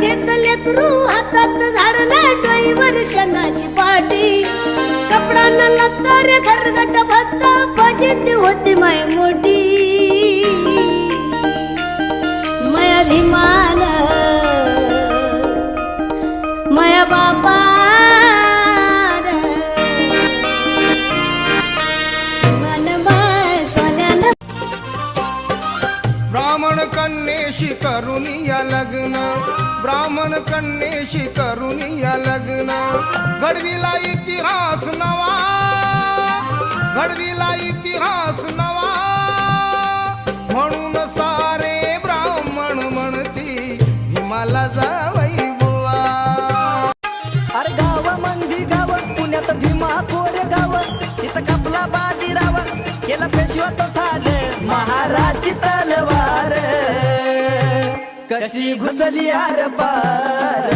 घेत लेकरू हातात झाडला डोईवर शनाची पाठी कपडा न लागता रे घरगट भत्ता फजिती होती माय मोठी. माया भिमान माया बापा ब्राह्मण कन्येशी करून या लग्न ब्राह्मण कन्येशी करून या लग्न. घडविला इतिहास नवा घडविला इतिहास नवा. म्हणून सारे ब्राह्मण म्हणती हिमाला जावई बुवा. अरे गाव मंदी गाव पुण्यात भीमा कोरे गाव. इथं कपला बाजीराव. केला पेशवा तो कशी घुसली आर पार?